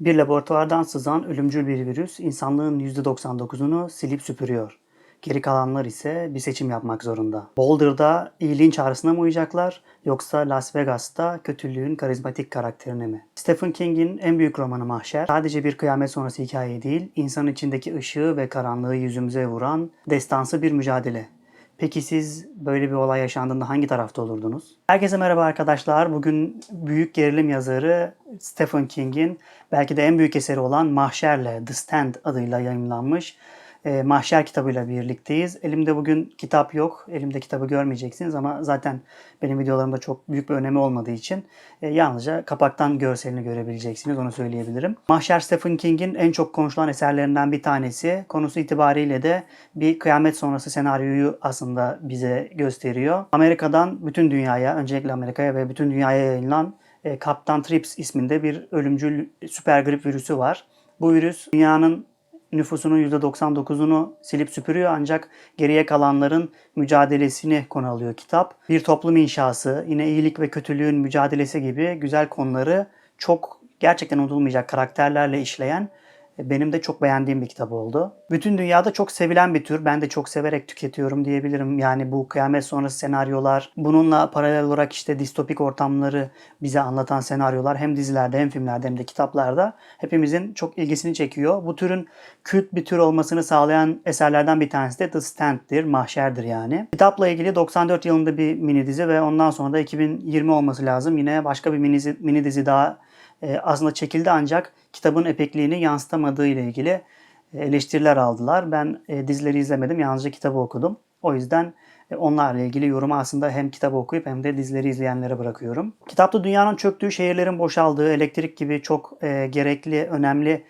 Bir laboratuvardan sızan ölümcül bir virüs insanlığın %99'unu silip süpürüyor. Geri kalanlar ise bir seçim yapmak zorunda. Boulder'da iyiliğin çağrısına mı uyacaklar yoksa Las Vegas'ta kötülüğün karizmatik karakterine mi? Stephen King'in en büyük romanı Mahşer sadece bir kıyamet sonrası hikaye değil, insan içindeki ışığı ve karanlığı yüzümüze vuran destansı bir mücadele. Peki siz böyle bir olay yaşandığında hangi tarafta olurdunuz? Herkese merhaba arkadaşlar. Bugün büyük gerilim yazarı Stephen King'in belki de en büyük eseri olan Mahşer'le The Stand adıyla yayınlanmış e, Mahşer kitabıyla birlikteyiz. Elimde bugün kitap yok. Elimde kitabı görmeyeceksiniz ama zaten benim videolarımda çok büyük bir önemi olmadığı için e, yalnızca kapaktan görselini görebileceksiniz. Onu söyleyebilirim. Mahşer Stephen King'in en çok konuşulan eserlerinden bir tanesi. Konusu itibariyle de bir kıyamet sonrası senaryoyu aslında bize gösteriyor. Amerika'dan bütün dünyaya, öncelikle Amerika'ya ve bütün dünyaya yayınlanan e, Kaptan Trips isminde bir ölümcül süper grip virüsü var. Bu virüs dünyanın nüfusunun %99'unu silip süpürüyor ancak geriye kalanların mücadelesini konu alıyor kitap. Bir toplum inşası, yine iyilik ve kötülüğün mücadelesi gibi güzel konuları çok gerçekten unutulmayacak karakterlerle işleyen benim de çok beğendiğim bir kitap oldu. Bütün dünyada çok sevilen bir tür. Ben de çok severek tüketiyorum diyebilirim. Yani bu kıyamet sonrası senaryolar, bununla paralel olarak işte distopik ortamları bize anlatan senaryolar hem dizilerde hem filmlerde hem de kitaplarda hepimizin çok ilgisini çekiyor. Bu türün kült bir tür olmasını sağlayan eserlerden bir tanesi de The Stand'dir, Mahşer'dir yani. Kitapla ilgili 94 yılında bir mini dizi ve ondan sonra da 2020 olması lazım. Yine başka bir mini, mini dizi daha e, aslında çekildi ancak kitabın epekliğini yansıtamadığı ile ilgili e, eleştiriler aldılar. Ben e, dizileri izlemedim, yalnızca kitabı okudum. O yüzden e, onlarla ilgili yorumu aslında hem kitabı okuyup hem de dizileri izleyenlere bırakıyorum. Kitapta dünyanın çöktüğü, şehirlerin boşaldığı, elektrik gibi çok e, gerekli, önemli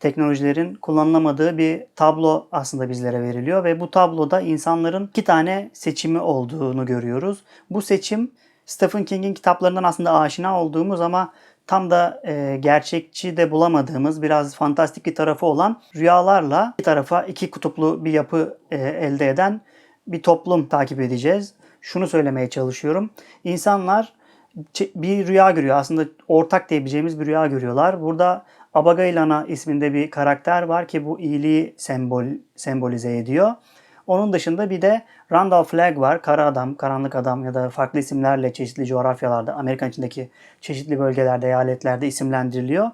teknolojilerin kullanılamadığı bir tablo aslında bizlere veriliyor ve bu tabloda insanların iki tane seçimi olduğunu görüyoruz. Bu seçim Stephen King'in kitaplarından aslında aşina olduğumuz ama tam da e, gerçekçi de bulamadığımız biraz fantastik bir tarafı olan rüyalarla bir tarafa iki kutuplu bir yapı e, elde eden bir toplum takip edeceğiz. Şunu söylemeye çalışıyorum. İnsanlar bir rüya görüyor. Aslında ortak diyebileceğimiz bir rüya görüyorlar. Burada Abagailana isminde bir karakter var ki bu iyiliği sembol, sembolize ediyor. Onun dışında bir de Randall Flagg var. Kara Adam, Karanlık Adam ya da farklı isimlerle çeşitli coğrafyalarda, Amerika içindeki çeşitli bölgelerde, eyaletlerde isimlendiriliyor.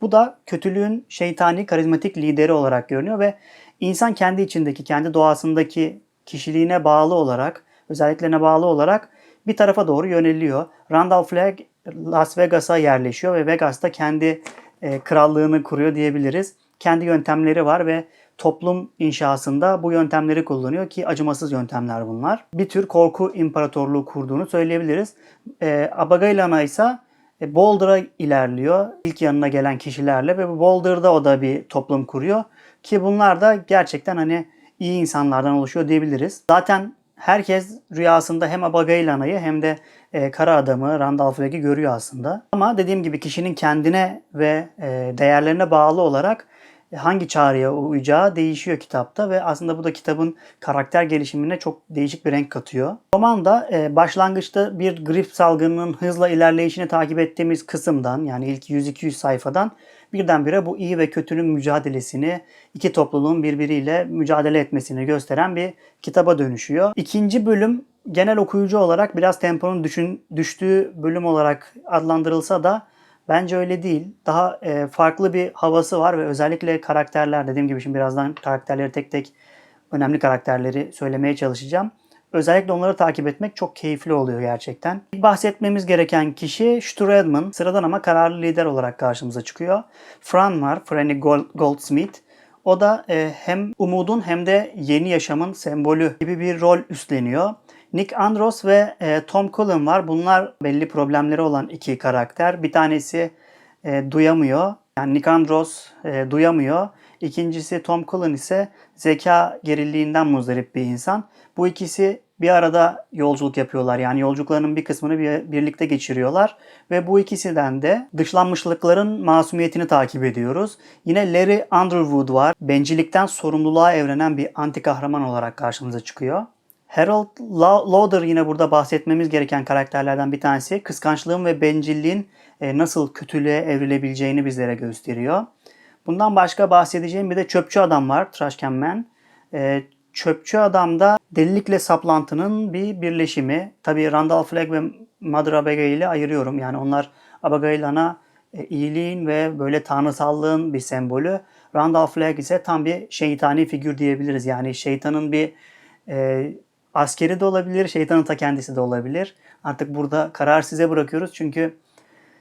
Bu da kötülüğün şeytani, karizmatik lideri olarak görünüyor ve insan kendi içindeki, kendi doğasındaki kişiliğine bağlı olarak, özelliklerine bağlı olarak bir tarafa doğru yöneliyor. Randall Flagg Las Vegas'a yerleşiyor ve Vegas'ta kendi e, krallığını kuruyor diyebiliriz. Kendi yöntemleri var ve toplum inşasında bu yöntemleri kullanıyor ki acımasız yöntemler bunlar. Bir tür korku imparatorluğu kurduğunu söyleyebiliriz. E, Abagailana ise e, Boulder'a ilerliyor ilk yanına gelen kişilerle ve Boulder'da o da bir toplum kuruyor. Ki bunlar da gerçekten hani iyi insanlardan oluşuyor diyebiliriz. Zaten herkes rüyasında hem Abagailana'yı hem de e, kara adamı Randall Flagg'i görüyor aslında. Ama dediğim gibi kişinin kendine ve e, değerlerine bağlı olarak hangi çağrıya uyacağı değişiyor kitapta ve aslında bu da kitabın karakter gelişimine çok değişik bir renk katıyor. Romanda e, başlangıçta bir grip salgınının hızla ilerleyişini takip ettiğimiz kısımdan yani ilk 100-200 sayfadan birdenbire bu iyi ve kötünün mücadelesini, iki topluluğun birbiriyle mücadele etmesini gösteren bir kitaba dönüşüyor. İkinci bölüm genel okuyucu olarak biraz temponun düşün, düştüğü bölüm olarak adlandırılsa da Bence öyle değil. Daha e, farklı bir havası var ve özellikle karakterler dediğim gibi şimdi birazdan karakterleri tek tek önemli karakterleri söylemeye çalışacağım. Özellikle onları takip etmek çok keyifli oluyor gerçekten. İlk bahsetmemiz gereken kişi Stu Redman. Sıradan ama kararlı lider olarak karşımıza çıkıyor. Fran var, Franny Goldsmith. O da e, hem umudun hem de yeni yaşamın sembolü gibi bir rol üstleniyor. Nick Andros ve e, Tom Cullen var. Bunlar belli problemleri olan iki karakter. Bir tanesi e, duyamıyor. Yani Nick Andros e, duyamıyor. İkincisi Tom Cullen ise zeka gerilliğinden muzdarip bir insan. Bu ikisi bir arada yolculuk yapıyorlar. Yani yolculuklarının bir kısmını bir, birlikte geçiriyorlar. Ve bu ikisinden de dışlanmışlıkların masumiyetini takip ediyoruz. Yine Larry Underwood var. Bencillikten sorumluluğa evrenen bir anti kahraman olarak karşımıza çıkıyor. Harold Lauder yine burada bahsetmemiz gereken karakterlerden bir tanesi. Kıskançlığın ve bencilliğin e, nasıl kötülüğe evrilebileceğini bizlere gösteriyor. Bundan başka bahsedeceğim bir de Çöpçü Adam var, Trash Can Man. E, Çöpçü Adam'da delilikle saplantının bir birleşimi. Tabii Randall Flagg ve Mother Abigail'i ayırıyorum. Yani onlar Abigail ana e, iyiliğin ve böyle tanrısallığın bir sembolü. Randall Flagg ise tam bir şeytani figür diyebiliriz. Yani şeytanın bir e, askeri de olabilir, şeytanın ta kendisi de olabilir. Artık burada karar size bırakıyoruz çünkü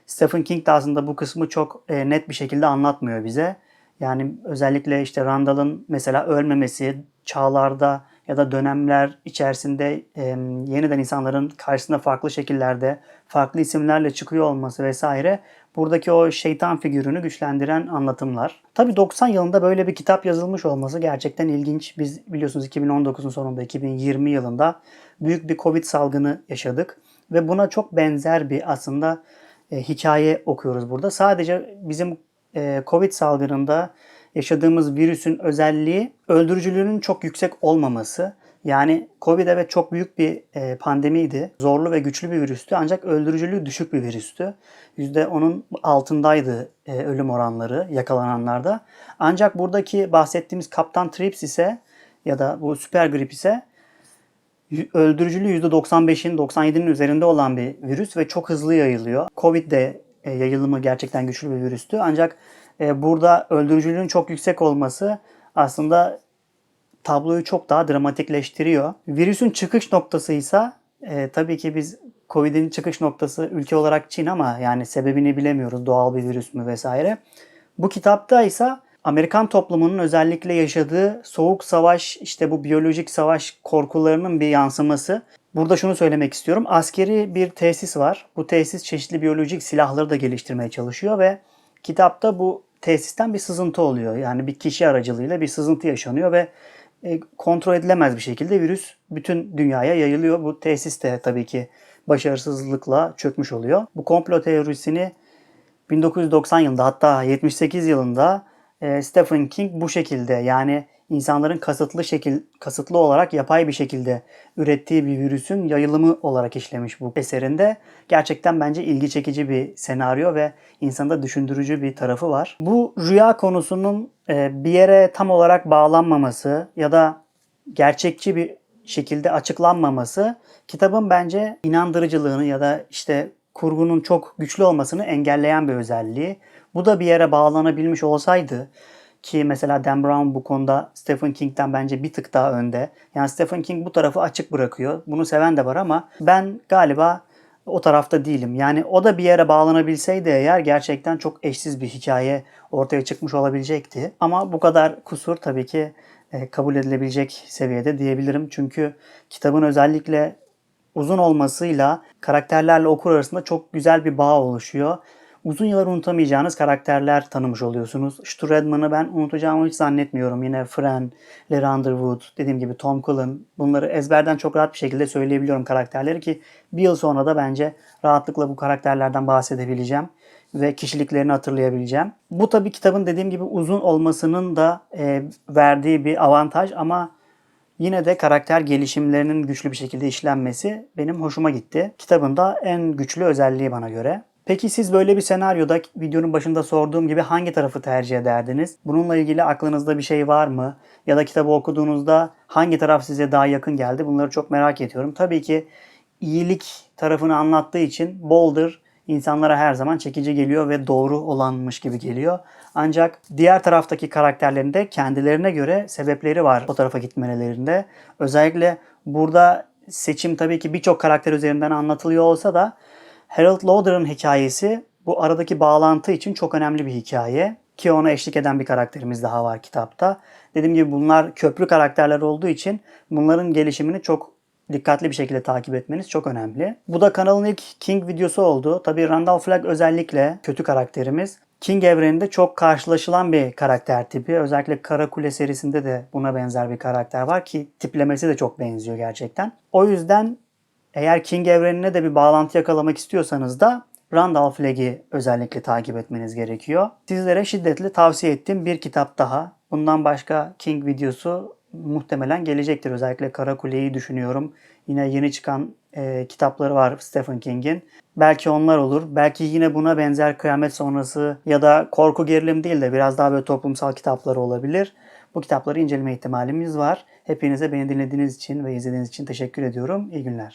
Stephen King de aslında bu kısmı çok e, net bir şekilde anlatmıyor bize. Yani özellikle işte Randall'ın mesela ölmemesi, çağlarda ya da dönemler içerisinde e, yeniden insanların karşısına farklı şekillerde, farklı isimlerle çıkıyor olması vesaire buradaki o şeytan figürünü güçlendiren anlatımlar. Tabii 90 yılında böyle bir kitap yazılmış olması gerçekten ilginç. Biz biliyorsunuz 2019'un sonunda 2020 yılında büyük bir Covid salgını yaşadık ve buna çok benzer bir aslında e, hikaye okuyoruz burada. Sadece bizim e, Covid salgınında yaşadığımız virüsün özelliği öldürücülüğünün çok yüksek olmaması. Yani Covid evet çok büyük bir e, pandemiydi. Zorlu ve güçlü bir virüstü ancak öldürücülüğü düşük bir virüstü. %10'un altındaydı e, ölüm oranları yakalananlarda. Ancak buradaki bahsettiğimiz Kaptan Trips ise ya da bu süper grip ise öldürücülüğü %95'in 97'nin üzerinde olan bir virüs ve çok hızlı yayılıyor. Covid de e, yayılımı gerçekten güçlü bir virüstü. Ancak e, burada öldürücülüğün çok yüksek olması aslında tabloyu çok daha dramatikleştiriyor. Virüsün çıkış noktası ise e, tabii ki biz Covid'in çıkış noktası ülke olarak Çin ama yani sebebini bilemiyoruz. Doğal bir virüs mü vesaire. Bu kitapta ise Amerikan toplumunun özellikle yaşadığı soğuk savaş, işte bu biyolojik savaş korkularının bir yansıması. Burada şunu söylemek istiyorum. Askeri bir tesis var. Bu tesis çeşitli biyolojik silahları da geliştirmeye çalışıyor ve kitapta bu tesisten bir sızıntı oluyor. Yani bir kişi aracılığıyla bir sızıntı yaşanıyor ve e, kontrol edilemez bir şekilde virüs bütün dünyaya yayılıyor. Bu tesis de tabii ki başarısızlıkla çökmüş oluyor. Bu komplo teorisini 1990 yılında hatta 78 yılında e, Stephen King bu şekilde yani insanların kasıtlı şekil kasıtlı olarak yapay bir şekilde ürettiği bir virüsün yayılımı olarak işlemiş bu eserinde. Gerçekten bence ilgi çekici bir senaryo ve insanda düşündürücü bir tarafı var. Bu rüya konusunun e, bir yere tam olarak bağlanmaması ya da gerçekçi bir şekilde açıklanmaması kitabın bence inandırıcılığını ya da işte kurgunun çok güçlü olmasını engelleyen bir özelliği. Bu da bir yere bağlanabilmiş olsaydı ki mesela Dan Brown bu konuda Stephen King'den bence bir tık daha önde. Yani Stephen King bu tarafı açık bırakıyor. Bunu seven de var ama ben galiba o tarafta değilim. Yani o da bir yere bağlanabilseydi eğer gerçekten çok eşsiz bir hikaye ortaya çıkmış olabilecekti. Ama bu kadar kusur tabii ki e, kabul edilebilecek seviyede diyebilirim. Çünkü kitabın özellikle uzun olmasıyla karakterlerle okur arasında çok güzel bir bağ oluşuyor uzun yıllar unutamayacağınız karakterler tanımış oluyorsunuz. Stu Redman'ı ben unutacağımı hiç zannetmiyorum. Yine Fran, Larry Underwood, dediğim gibi Tom Cullen. Bunları ezberden çok rahat bir şekilde söyleyebiliyorum karakterleri ki bir yıl sonra da bence rahatlıkla bu karakterlerden bahsedebileceğim ve kişiliklerini hatırlayabileceğim. Bu tabi kitabın dediğim gibi uzun olmasının da e, verdiği bir avantaj ama yine de karakter gelişimlerinin güçlü bir şekilde işlenmesi benim hoşuma gitti. Kitabın da en güçlü özelliği bana göre. Peki siz böyle bir senaryoda videonun başında sorduğum gibi hangi tarafı tercih ederdiniz? Bununla ilgili aklınızda bir şey var mı? Ya da kitabı okuduğunuzda hangi taraf size daha yakın geldi? Bunları çok merak ediyorum. Tabii ki iyilik tarafını anlattığı için Boulder insanlara her zaman çekici geliyor ve doğru olanmış gibi geliyor. Ancak diğer taraftaki karakterlerin de kendilerine göre sebepleri var o tarafa gitmelerinde. Özellikle burada seçim tabii ki birçok karakter üzerinden anlatılıyor olsa da Harold Lauder'ın hikayesi bu aradaki bağlantı için çok önemli bir hikaye. Ki ona eşlik eden bir karakterimiz daha var kitapta. Dediğim gibi bunlar köprü karakterler olduğu için bunların gelişimini çok dikkatli bir şekilde takip etmeniz çok önemli. Bu da kanalın ilk King videosu oldu. Tabii Randall Flagg özellikle kötü karakterimiz. King evreninde çok karşılaşılan bir karakter tipi. Özellikle Kara Kule serisinde de buna benzer bir karakter var ki tiplemesi de çok benziyor gerçekten. O yüzden eğer King evrenine de bir bağlantı yakalamak istiyorsanız da Randall Flagg'i özellikle takip etmeniz gerekiyor. Sizlere şiddetle tavsiye ettiğim bir kitap daha. Bundan başka King videosu muhtemelen gelecektir. Özellikle Kara Kule'yi düşünüyorum. Yine yeni çıkan e, kitapları var Stephen King'in. Belki onlar olur. Belki yine buna benzer kıyamet sonrası ya da korku gerilim değil de biraz daha böyle toplumsal kitapları olabilir. Bu kitapları inceleme ihtimalimiz var. Hepinize beni dinlediğiniz için ve izlediğiniz için teşekkür ediyorum. İyi günler.